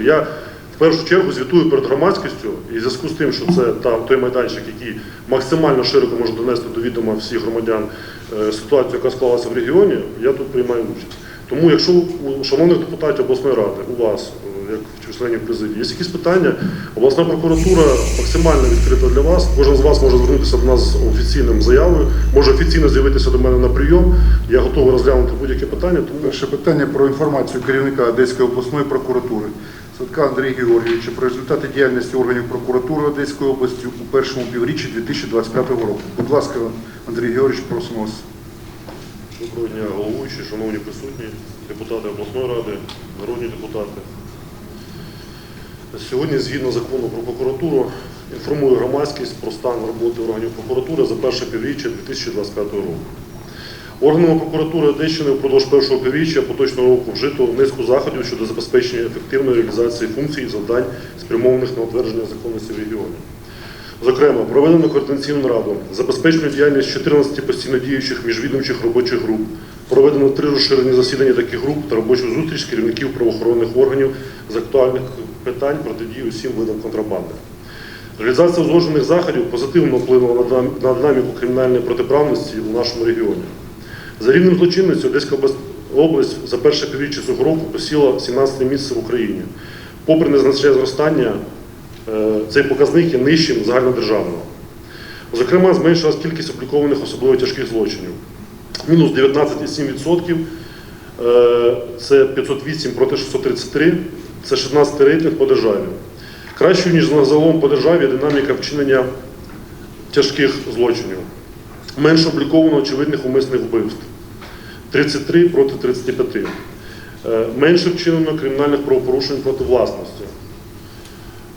Я в першу чергу звітую перед громадськістю і в зв'язку з тим, що це та, той майданчик, який максимально широко може донести до відома всіх громадян е, ситуацію, яка склалася в регіоні, я тут приймаю участь. Тому, якщо у шановних депутатів обласної ради, у вас, е, як членів президії, є якісь питання, обласна прокуратура максимально відкрита для вас. Кожен з вас може звернутися до нас з офіційним заявою, може офіційно з'явитися до мене на прийом. Я готовий розглянути будь-яке питання. Тому Перше питання про інформацію керівника Одеської обласної прокуратури Садка Андрія Георгійовича про результати діяльності органів прокуратури Одеської області у першому півріччі 2025 року. Будь ласка, Андрій Георгійович, просимо вас. Доброго дня, головуючі, шановні присутні, депутати обласної ради, народні депутати. Сьогодні, згідно закону про прокуратуру, інформую громадськість про стан роботи органів прокуратури за перше півріччя 2025 року. Органами прокуратури Одещини впродовж першого півріччя поточного року вжито низку заходів щодо забезпечення ефективної реалізації функцій і завдань, спрямованих на утвердження законності в регіоні. Зокрема, проведено координаційну раду, забезпечено діяльність 14 постійно діючих міжвідомчих робочих груп, проведено три розширені засідання таких груп та робочу зустріч керівників правоохоронних органів з актуальних питань протидії усім видам контрабанди. Реалізація узгоджених заходів позитивно вплинула на динаміку кримінальної протиправності у нашому регіоні. За рівнем злочинності Одеська область- за перше півріччя цього року посіла 17 місце в Україні. Попри незначне зростання, е, цей показник є нижчим загальнодержавного. Зокрема, зменшилась кількість облікованих особливо тяжких злочинів. Мінус 19,7%, е, це 508 проти 633, це 16 рейтинг по державі. Кращою, ніж загалом по державі, динаміка вчинення тяжких злочинів. Менше обліковано очевидних умисних вбивств. 33 проти 35. Е, Менше вчинено кримінальних правопорушень проти власності.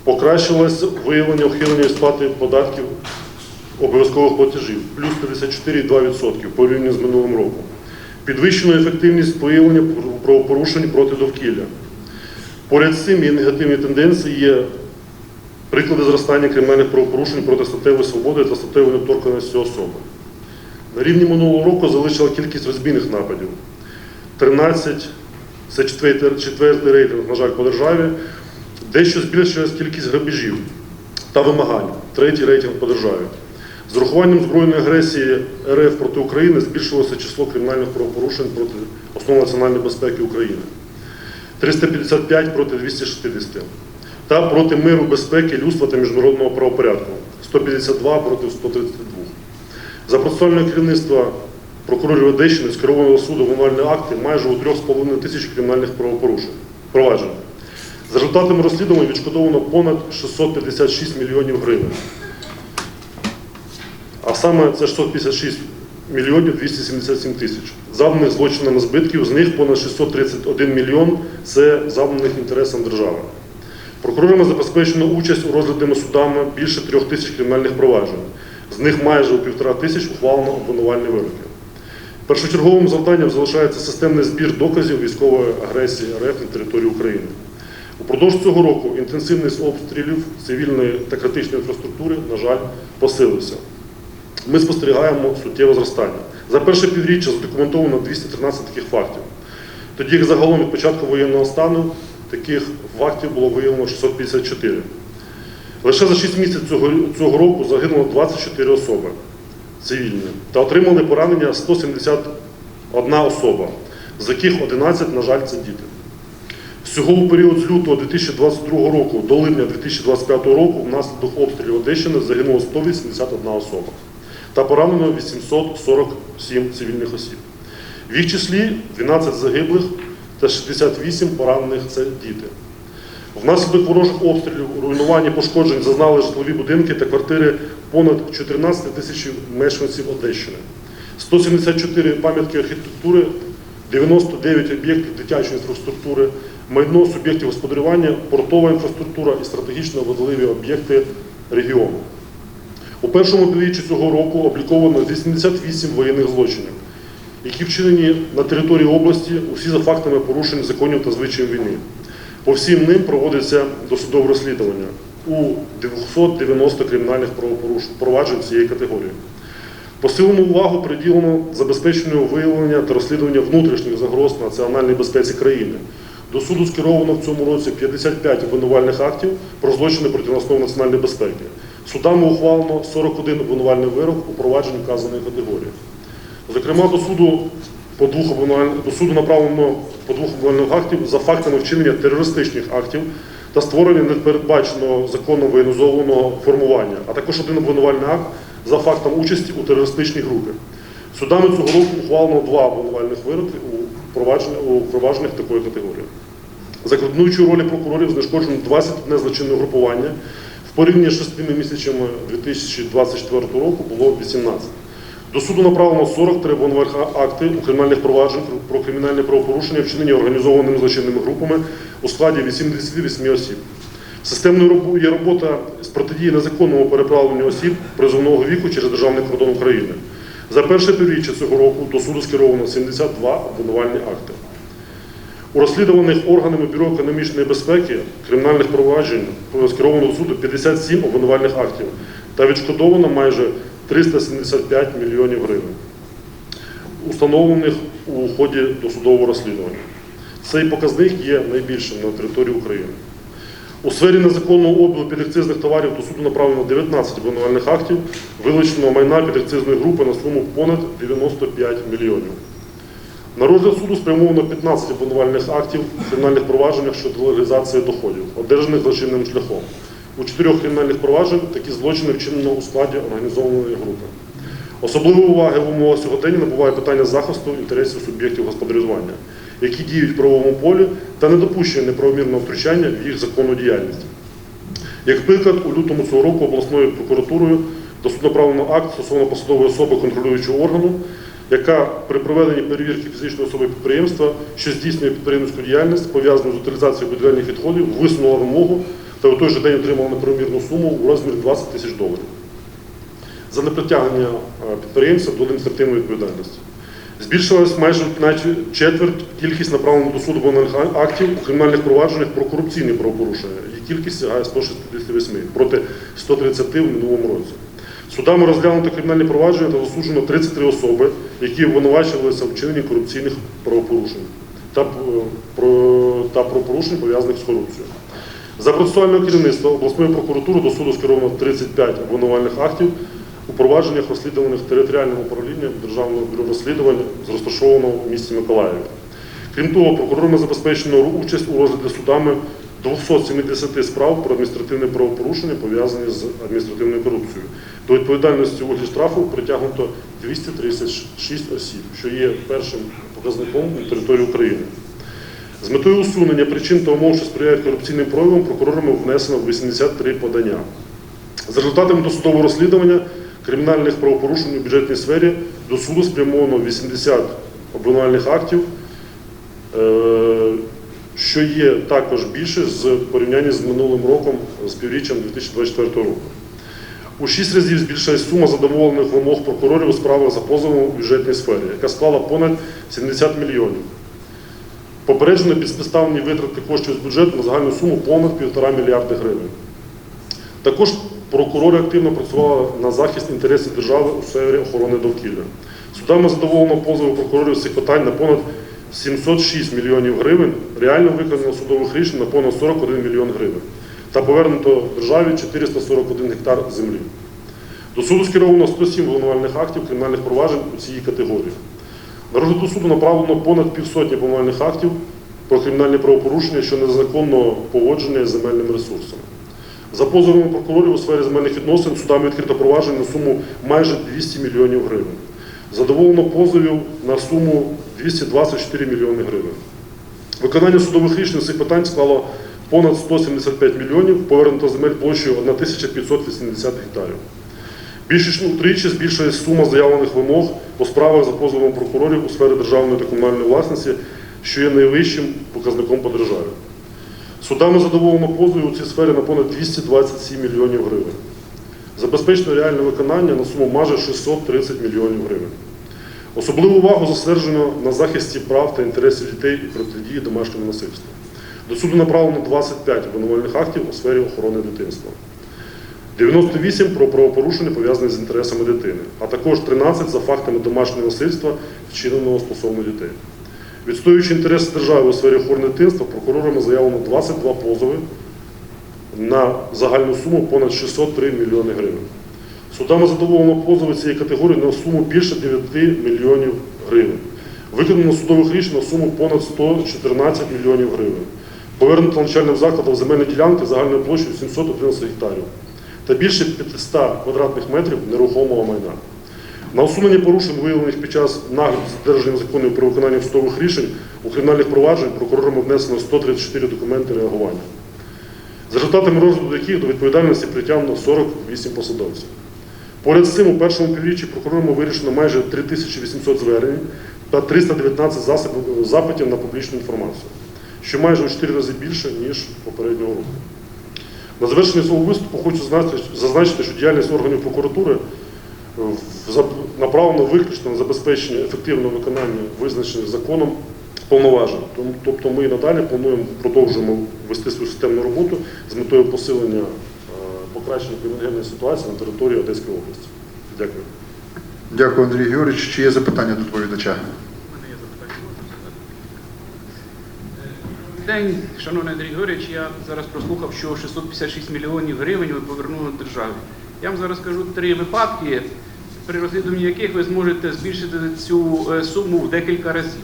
Покращилось виявлення ухилення від сплати податків обов'язкових платежів, плюс 54,2% порівняно з минулим роком. Підвищено ефективність виявлення правопорушень проти довкілля. Поряд з цим є негативні тенденції, є приклади зростання кримінальних правопорушень проти статевої свободи та статевої недоторканності особи. На рівні минулого року залишила кількість розбійних нападів. 13, це четвертий, рейтинг, на жаль, по державі. Дещо збільшилась кількість грабежів та вимагань. Третій рейтинг по державі. З урахуванням збройної агресії РФ проти України збільшилося число кримінальних правопорушень проти основ національної безпеки України. 355 проти 260. Та проти миру, безпеки, людства та міжнародного правопорядку 152 проти 132. За процесуального керівництва прокурорів Одещини скеровано суду обвинувальні акти майже у 3,5 тисяч кримінальних правопорушень проваджень. За результатами розслідувань відшкодовано понад 656 мільйонів гривень. А саме це 656 мільйонів 277 тисяч. Завданих злочинами збитків, з них понад 631 мільйон це завданих інтересам держави. Прокурорами забезпечено участь у розглядами судами більше трьох тисяч кримінальних проваджень. З них майже у півтора тисяч ухвалено обвинувальні вироки. Першочерговим завданням залишається системний збір доказів військової агресії РФ на території України. Упродовж цього року інтенсивність обстрілів цивільної та критичної інфраструктури, на жаль, посилився. Ми спостерігаємо суттєве зростання. За перше півріччя задокументовано 213 таких фактів. Тоді як загалом від початку воєнного стану таких фактів було виявлено 654. Лише за 6 місяців цього, цього року загинуло 24 особи цивільні та отримали поранення 171 особа, з яких 11, на жаль, це діти. Всього у період з лютого 2022 року до липня 2025 року внаслідок обстрілів Одещини загинуло 181 особа та поранено 847 цивільних осіб. В їх числі 12 загиблих та 68 поранених це діти. Внаслідок ворожих обстрілів, руйнування пошкоджень зазнали житлові будинки та квартири понад 14 тисяч мешканців Одещини. 174 пам'ятки архітектури, 99 об'єктів дитячої інфраструктури, майно суб'єктів господарювання, портова інфраструктура і стратегічно важливі об'єкти регіону. У першому півріччі цього року обліковано 88 воєнних злочинів, які вчинені на території області усі за фактами порушень законів та звичаїв війни. По всім ним проводиться досудове розслідування у 290 кримінальних проваджень цієї категорії. Посилену увагу приділено забезпеченню виявлення та розслідування внутрішніх загроз національній безпеці країни. До суду скеровано в цьому році 55 обвинувальних актів про злочини проти основ національної безпеки. Судами ухвалено 41 обвинувальний вирок у провадженні вказаної категорії. Зокрема, до суду по двох до суду направлено по двох обвинувальних актів за фактами вчинення терористичних актів та створення непередбаченого законом воєнізованого формування, а також один обвинувальний акт за фактом участі у терористичній групі. Судами цього року ухвалено два обвинувальних вироки у провадженнях такої категорії. За координуючою ролі прокурорів знешкоджено 21 злочинне групування. В порівнянні з шестими місяцями 2024 року було 18. До суду направлено 43 обвинувальних акти у кримінальних проваджень про кримінальні правопорушення, вчинені організованими злочинними групами у складі 88 осіб. Системною є робота з протидії незаконному переправленню осіб призовного віку через державний кордон України. За перше півріччя цього року до суду скеровано 72 обвинувальні акти. У розслідуваних органами Бюро економічної безпеки кримінальних проваджень скеровано до суду 57 обвинувальних актів та відшкодовано майже 375 мільйонів гривень, установлених у ході досудового розслідування. Цей показник є найбільшим на території України. У сфері незаконного обігу підакцизних товарів до суду направлено 19 обвинувальних актів, вилучено майна підакцизної групи на суму понад 95 мільйонів. На розгляд суду спрямовано 15 обвинувальних актів в кримінальних провадженнях щодо легалізації доходів, одержаних злочинним шляхом. У чотирьох кримінальних провадженнях такі злочини вчинено у складі організованої групи. Особливої уваги в умовах сьогодення набуває питання захисту інтересів суб'єктів господарювання, які діють в правовому полі та недопущення неправомірного втручання в їх законну діяльність. Як приклад, у лютому цього року обласною прокуратурою до направлено акт стосовно посадової особи контролюючого органу, яка при проведенні перевірки фізичної особи підприємства, що здійснює підприємницьку діяльність, пов'язану з утилізацією будівельних відходів, висунула вимогу та у той же день отримала неправомірну суму у розмірі 20 тисяч доларів за непритягнення е, підприємця до адміністративної відповідальності. Збільшилась майже на четверть кількість направлених до суду обвинувальних актів у кримінальних провадженнях про корупційні правопорушення. Їх кількість сягає 168 проти 130 в минулому році. Судами розглянуто кримінальні провадження та засуджено 33 особи, які обвинувачувалися в вчиненні корупційних правопорушень та, е, про, та правопорушень, пов'язаних з корупцією. За процесуального керівництва обласної прокуратури до суду скеровано 35 обвинувальних актів у провадженнях, розслідуваних територіальним управлінням Державного бюро розслідувань, з розташованого в місті Миколаєві. Крім того, прокурорами забезпечено участь у розгляді судами 270 справ про адміністративне правопорушення, пов'язані з адміністративною корупцією. До відповідальності у вигляді штрафу притягнуто 236 осіб, що є першим показником на території України. З метою усунення причин та умов, що сприяють корупційним проявам, прокурорами внесено 83 подання. За результатами досудового розслідування кримінальних правопорушень у бюджетній сфері до суду спрямовано 80 обвинувальних актів, е, що є також більше з порівняння з минулим роком, з півріччям 2024 року. У шість разів збільшилась сума задоволених вимог прокурорів у справах за позовом у бюджетній сфері, яка склала понад 70 мільйонів. Попереджено підспоставлені витрати коштів з бюджету на загальну суму понад 1,5 мільярди гривень. Також прокурори активно працювали на захист інтересів держави у сфері охорони довкілля. Судами задоволено позови прокурорів цих питань на понад 706 мільйонів гривень, реально виконано судових рішень на понад 41 мільйон гривень та повернуто державі 441 гектар землі. До суду скеровано 107 обвинувальних актів кримінальних проваджень у цій категорії. На розгляд до суду направлено понад півсотні обвинувальних актів про кримінальні правопорушення щодо незаконного поводження з земельними ресурсами. За позовами прокурорів у сфері земельних відносин судами відкрито провадження на суму майже 200 мільйонів гривень. Задоволено позовів на суму 224 мільйони гривень. Виконання судових рішень цих питань склало понад 175 мільйонів, повернуто земель площею 1580 гектарів. Більше ніж утричі збільшилась сума заявлених вимог по справах за позовом прокурорів у сфері державної та комунальної власності, що є найвищим показником по державі. Судами задоволено позовів у цій сфері на понад 227 мільйонів гривень. Забезпечено реальне виконання на суму майже 630 мільйонів гривень. Особливу увагу зосереджено на захисті прав та інтересів дітей і протидії домашньому насильству. До суду направлено 25 обвинувальних актів у сфері охорони дитинства. 98 про правопорушення пов'язані з інтересами дитини, а також 13 за фактами домашнього насильства, вчиненого стосовно дітей. Відстоюючи інтереси держави у сфері охорони дитинства, прокурорами заявлено 22 позови на загальну суму понад 603 мільйони гривень. Судами задоволено позови цієї категорії на суму більше 9 мільйонів гривень. Виконано судових рішень на суму понад 114 мільйонів гривень. Повернуто навчальним закладам земельні ділянки загальною площею 711 гектарів та більше 500 квадратних метрів нерухомого майна. На усунення порушень, виявлених під час нагляду за законів про виконання судових рішень у кримінальних проваджень прокурорами внесено 134 документи реагування, за результатами розгляду яких до відповідальності притягнено 48 посадовців. Поряд з цим у першому півріччі прокурорами вирішено майже 3800 звернень та 319 засобів- запитів на публічну інформацію, що майже у 4 рази більше, ніж попереднього року. На завершення свого виступу хочу зазначити- що діяльність органів прокуратури е, направлена виключно на забезпечення ефективного виконання визначених законом повноважень. Тобто ми і надалі плануємо продовжуємо вести свою системну роботу з метою посилення е, покращення криміногенної ситуації на території Одеської області. Дякую. Дякую, Андрій Георгійович. Чи є запитання до доповідача? У мене є запитання. Можна задати? Е, День, шановний Андрій Георгійович, я зараз прослухав, що 656 мільйонів гривень ви повернули державі. Я вам зараз скажу три випадки, при розслідуванні яких ви зможете збільшити цю е, суму в декілька разів.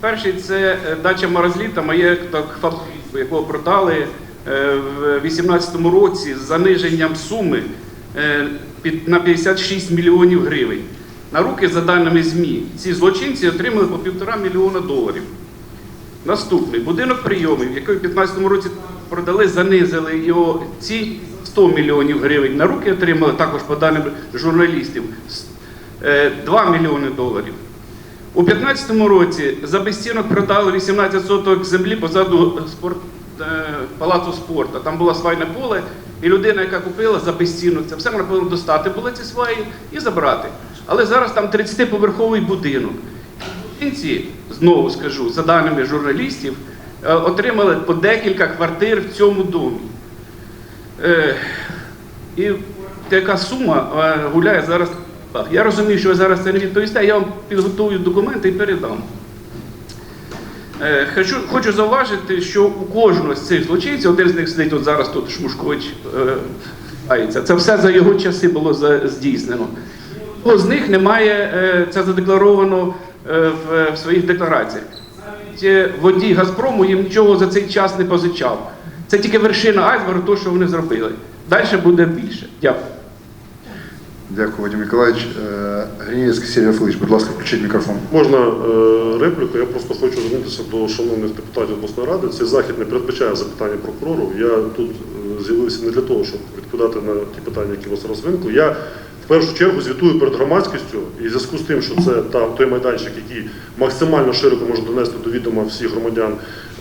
Перший це е, дача Маразліта, маєток фабрику, якого продали е, в 2018 році з заниженням суми на 56 мільйонів гривень. На руки, за даними ЗМІ, ці злочинці отримали по півтора мільйона доларів. Наступний будинок прийомів, який у 2015 році продали, занизили його ці 100 мільйонів гривень. На руки отримали також по даним журналістів е, 2 мільйони доларів. У 2015 році за безцінок продали 18 соток землі позаду спорт, е, палацу спорту. Там було свайне поле, і людина, яка купила за безцінок, це все повинна достати були ці сваї і забрати. Але зараз там 30-поверховий будинок. Злочинці, знову скажу, за даними журналістів, е, отримали по декілька квартир в цьому домі. Е, І яка сума е, гуляє зараз. Я розумію, що ви зараз це не відповісте, я вам підготую документи і передам. Хочу, хочу зауважити, що у кожного з цих злочинців, один з них сидить от зараз тут Шмушкович, е, це все за його часи було здійснено. З них немає, це задекларовано в, в своїх деклараціях. Навіть е, водій Газпрому їм нічого за цей час не позичав. Це тільки вершина айсбергу, того, що вони зробили. Далі буде більше. Дякую. Дякую, Вадим Миколаївич. Е, Сергій Васильович, будь ласка, включіть мікрофон. Можна е, репліку? Я просто хочу звернутися до шановних депутатів обласної ради. Цей захід не передбачає запитання прокурору. Я тут е, з'явився не для того, щоб відповідати на ті питання, які у вас зараз виникли. Я в першу чергу звітую перед громадськістю і в зв'язку з тим, що це та той майданчик, який максимально широко може донести до відома всіх громадян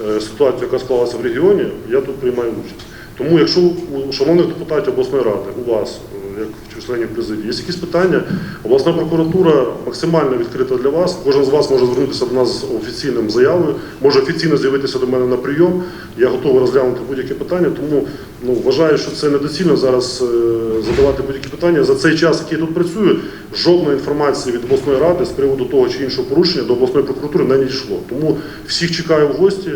е, ситуацію, яка склалася в регіоні, я тут приймаю участь. Тому, якщо у шановних депутатів обласної ради, у вас, як членів президії, є якісь питання, обласна прокуратура максимально відкрита для вас. Кожен з вас може звернутися до нас з офіційним заявою, може офіційно з'явитися до мене на прийом. Я готовий розглянути будь-яке питання. Тому ну, вважаю, що це недоцільно зараз е, задавати будь-які питання. За цей час, який я тут працюю, жодної інформації від обласної ради з приводу того чи іншого порушення до обласної прокуратури не надійшло. Тому всіх чекаю в гості.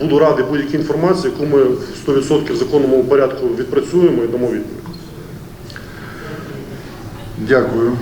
Буду радий будь-якій інформації, яку ми в 100% в законному порядку відпрацюємо і дамо відповідь. Дякую.